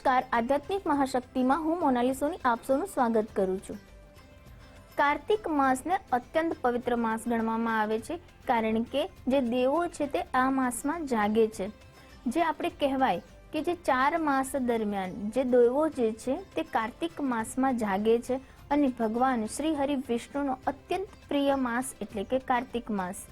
નમસ્કાર. આધ્યાત્મિક મહાશક્તિમાં હું મોનાલી સોની આપ સ્વાગત કરું છું. કાર્તિક માસને અત્યંત પવિત્ર માસ ગણવામાં આવે છે, કારણ કે જે દેવો છે તે આ માસમાં જાગે છે. જે આપણે કહેવાય કે જે ચાર માસ દરમિયાન જે દેવો જે છે તે કાર્તિક માસમાં જાગે છે અને ભગવાન શ્રી હરિ વિષ્ણુનો અત્યંત પ્રિય માસ એટલે કે કાર્તિક માસ.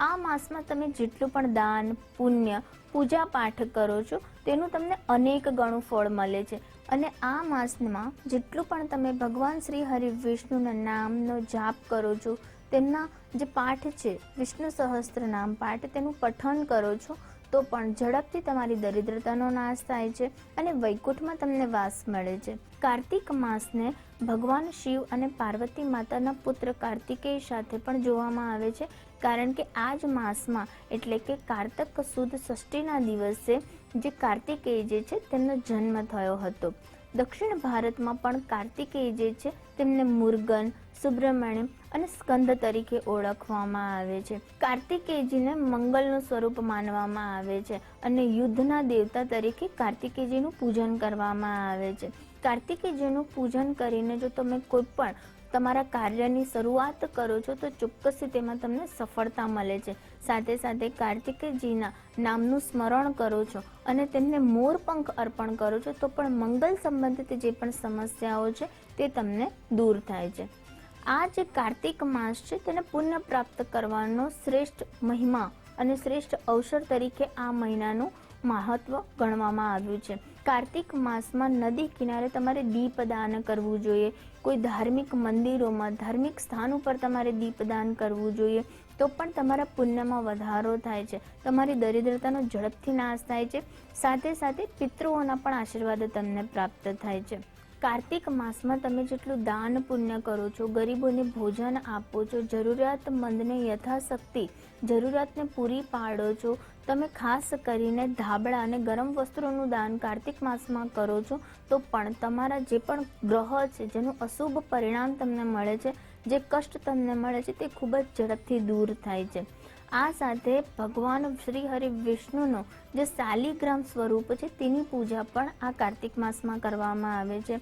આ માસમાં તમે જેટલું પણ દાન, પુણ્ય પૂજા પાઠ કરો છો, તેનું તમને અનેક ગણું ફળ મળે છે. અને આ માસમાં જેટલું પણ તમે ભગવાન શ્રી હરિ વિષ્ણુના નામનો જાપ કરો છો, તેમના જે પાઠ છે, વિષ્ણુ સહસ્ત્ર નામ પાઠ, તેનું પઠન કરો છો, તો પણ ઝડપથી તમારી દરિદ્રતાનો નાશ થાય છે અને વૈકુંઠમાં તમને વાસ મળે છે. કાર્તિક માસને ભગવાન શિવ અને પાર્વતી માતાના પુત્ર કાર્તિકેય સાથે પણ જોવામાં આવે છે. કારણ કે આ જ માસમાં એટલે કે કારતક સુદ ષષ્ઠીના દિવસે જે કાર્તિકેય જે છે તેમનો જન્મ થયો હતો. દક્ષિણ ભારતમાં પણ કાર્તિકેય જે છે તેમને મુર્ગન, સુબ્રમણ્યમ અને સ્કંદ તરીકે ઓળખવામાં આવે છે. કાર્તિકેયજીને મંગલનું સ્વરૂપ માનવામાં આવે છે. અને યુદ્ધના દેવતા તરીકે કાર્તિકેયજીનું પૂજન કરવામાં આવે છે. કાર્તિકેયજીનું પૂજન કરીને જો તમે કોઈ પણ તમારા કાર્યની શરૂઆત કરો છો, તો ચોક્કસથી તેમાં તમને સફળતા મળે છે. સાથે સાથે કાર્તિકેયજીના નામનું સ્મરણ કરો છો અને તેમને મોરપંખ અર્પણ કરો છો, તો પણ મંગલ સંબંધિત જે પણ સમસ્યાઓ છે, તે તમને દૂર થાય છે. આ જે કાર્તિક માસ છે, તેને પુનઃ પ્રાપ્ત કરવાનો શ્રેષ્ઠ મહિમા અને શ્રેષ્ઠ અવસર તરીકે આ મહિનાનું મહત્વ ગણવામાં આવ્યું છે. કાર્તિક માસમાં નદી કિનારે તમારે દીપદાન કરવું જોઈએ. કોઈ ધાર્મિક મંદિરોમાં ધાર્મિક સ્થાન ઉપર તમારે દીપદાન કરવું જોઈએ. તો પણ તમારા પુણ્યમાં વધારો થાય છે. તમારી દરિદ્રતાનો ઝડપથી નાશ થાય છે. સાથે સાથે પિતૃઓના પણ આશીર્વાદ તમને પ્રાપ્ત થાય છે. કાર્તિક માસમાં તમે જેટલું દાન પુણ્ય કરો છો, ગરીબોને ભોજન આપો છો, જરૂરિયાતમંદને યથાશક્તિ, જરૂરિયાતને પૂરી પાડો છો, તમે ખાસ કરીને ધાબળા અને ગરમ વસ્ત્રોનું દાન કાર્તિક માસમાં કરો છો, તો પણ તમારા જે પણ ગ્રહ છે, જેનું અશુભ પરિણામ તમને મળે છે જે કષ્ટ તમને મળે છે તે ખૂબ જ ઝડપથી દૂર થાય છે. આ સાથે ભગવાન શ્રી હરિ વિષ્ણુનો જે શાલિગ્રામ સ્વરૂપ છે તેની પૂજા પણ આ કાર્તિક માસમાં કરવામાં આવે છે.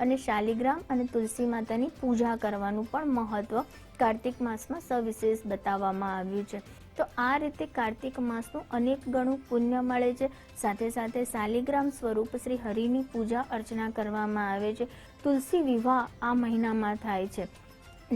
અને શાલિગ્રામ અને તુલસી માતાની પૂજા કરવાનું પણ મહત્વ કાર્તિક માસમાં સવિશેષ બતાવવામાં આવ્યું છે. તો આ રીતે કાર્તિક માસનું અનેક ગણું પુણ્ય મળે છે. સાથે સાથે શાલિગ્રામ સ્વરૂપ શ્રી હરિની પૂજા અર્ચના કરવામાં આવે છે. તુલસી વિવાહ આ મહિનામાં થાય છે.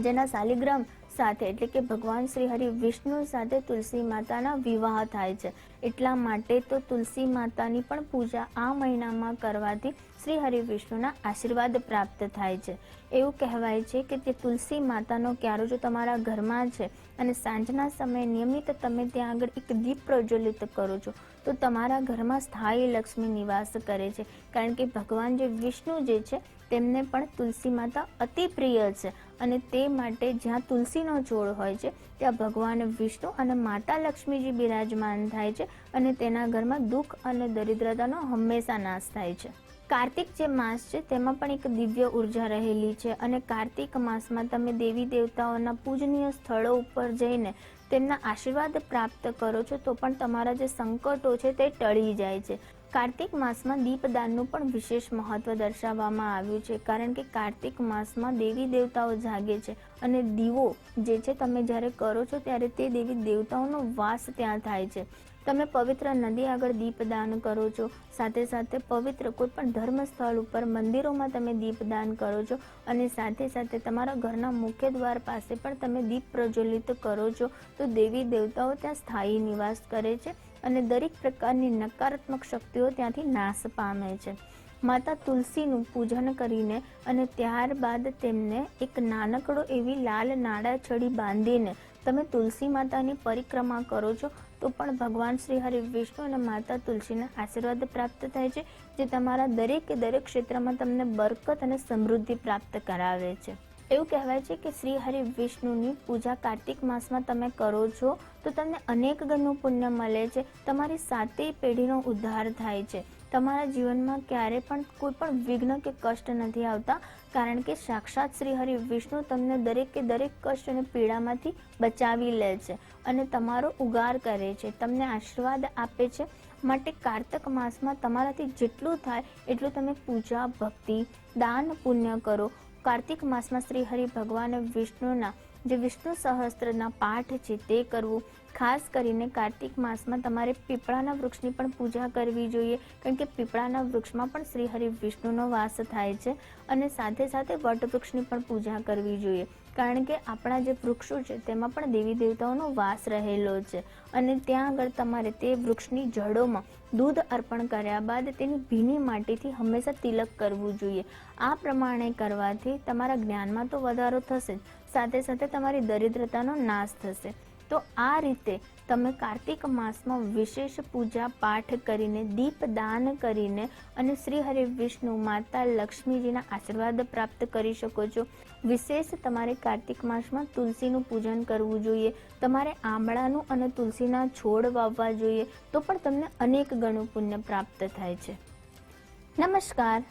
જેના શાલિગ્રામ સાથે, એટલે કે ભગવાન શ્રી હરિ વિષ્ણુ સાથે તુલસી માતાના વિવાહ થાય છે. એટલા માટે તો તુલસી માતાની પણ પૂજા આ મહિનામાં કરવાથી શ્રી હરિ વિષ્ણુના આશીર્વાદ પ્રાપ્ત થાય છે. એવું કહેવાય છે કે તે તુલસી માતાનો ક્યારો જો તમારા ઘરમાં છે અને સાંજના સમયે નિયમિત તમે ત્યાં આગળ એક દીપ પ્રજ્વલિત કરો છો, તો તમારા ઘરમાં સ્થાયી લક્ષ્મી નિવાસ કરે છે. કારણ કે ભગવાન જે વિષ્ણુ જે છે, તેમને પણ તુલસી માતા અતિ પ્રિય છે. અને તે માટે જ્યાં તુલસીનો છોડ હોય છે, ત્યાં ભગવાન વિષ્ણુ અને માતા લક્ષ્મીજી બિરાજમાન થાય છે અને તેના ઘરમાં દુઃખ અને દરિદ્રતાનો હંમેશા નાશ થાય છે. કાર્તિક જે માસ છે, તેમાં પણ એક દિવ્ય ઊર્જા રહેલી છે અને કાર્તિક માસમાં તમે દેવી દેવતાઓના પૂજનીય સ્થળો ઉપર જઈને તેમના આશીર્વાદ પ્રાપ્ત કરો છો, તો પણ તમારા જે સંકટો છે, તે ટળી જાય છે. કાર્તિક માસમાં દીપદાનનું પણ વિશેષ મહત્વ દર્શાવવામાં આવ્યું છે, કારણ કે કાર્તિક માસમાં દેવી દેવતાઓ જાગે છે અને દીવો જે છે તમે જ્યારે કરો છો ત્યારે તે દેવી દેવતાઓનો વાસ ત્યાં થાય છે. તમે પવિત્ર નદી આગળ દીપદાન કરો છો, સાથે સાથે પવિત્ર કોઈ પણ ધર્મ સ્થળ ઉપર મંદિરોમાં તમે દીપદાન કરો છો અને સાથે સાથે તમારા ઘરના મુખ્ય દ્વાર પાસે પણ તમે દીપ પ્રજ્વલિત કરો છો, તો દેવી દેવતાઓ ત્યાં સ્થાયી નિવાસ કરે છે અને દરેક પ્રકારની નકારાત્મક શક્તિઓ ત્યાંથી નાશ પામે છે. માતા તુલસીનું પૂજન કરીને અને ત્યારબાદ તેમને એક નાનકડો એવી લાલ નાડા છડી બાંધીને તમે તુલસી માતાની પરિક્રમા કરો છો, તો પણ ભગવાન શ્રી હરિ વિષ્ણુ અને માતા તુલસીના આશીર્વાદ પ્રાપ્ત થાય છે, જે તમારા દરેક દરેક ક્ષેત્રમાં તમને બરકત અને સમૃદ્ધિ પ્રાપ્ત કરાવે છે. એવું કહેવાય છે કે શ્રી હરિ વિષ્ણુની પૂજા કાર્તિક માસમાં તમે કરો છો, તો તમને અનેક ગણનું પુણ્ય મળે છે. તમારી સાતેય પેઢીનો ઉદ્ધાર થાય છે. તમારા જીવનમાં ક્યારે પણ કોઈ પણ વિઘ્ન કે કષ્ટ નથી આવતા, કારણ કે સાક્ષાત શ્રી હરિ વિષ્ણુ તમને દરેક કે દરેક કષ્ટ અને પીડામાંથી બચાવી લે છે અને તમારો ઉગાર કરે છે. તમને આશીર્વાદ આપે છે. માટે કારતક માસમાં તમારાથી જેટલું થાય એટલું તમે પૂજા ભક્તિ, દાન, પુણ્ય કરો. કાર્તિક માસમાં શ્રી હરિ ભગવાન વિષ્ણુના જે વિષ્ણુ સહસ્ત્રના પાઠ છે તે કરવું. ખાસ કરીને કાર્તિક માસમાં તમારે પીપળાના વૃક્ષની પણ પૂજા કરવી જોઈએ, કારણ કે પીપળાના વૃક્ષમાં પણ શ્રી હરિ વિષ્ણુનો વાસ થાય છે અને સાથે સાથે વટવૃક્ષની પણ પૂજા કરવી જોઈએ. કારણ કે આપણા જે વૃક્ષો છે તેમાં પણ દેવી દેવતાઓનો વાસ રહેલો છે અને ત્યાં આગળ તમારે તે વૃક્ષની જડોમાં દૂધ અર્પણ કર્યા બાદ તેની ભીની માટીથી હંમેશા તિલક કરવું જોઈએ. આ પ્રમાણે કરવાથી તમારા જ્ઞાનમાં તો વધારો થશે જ. સાથે સાથે તમારી દરિદ્રતાનો નાશ થશે. તો આ રીતે તમે કાર્તિક માસમાં વિશેષ પૂજા પાઠ કરીને, દીપ દાન કરીને અને શ્રી હરિ વિષ્ણુ માતા લક્ષ્મીજીના આશીર્વાદ પ્રાપ્ત કરી શકો છો. વિશેષ તમારે કાર્તિક માસમાં તુલસીનું પૂજન કરવું જોઈએ. તમારે આંબળાનું અને તુલસીના છોડ વાવવા જોઈએ. તો પણ તમને અનેક ગણું પુણ્ય પ્રાપ્ત થાય છે. નમસ્કાર.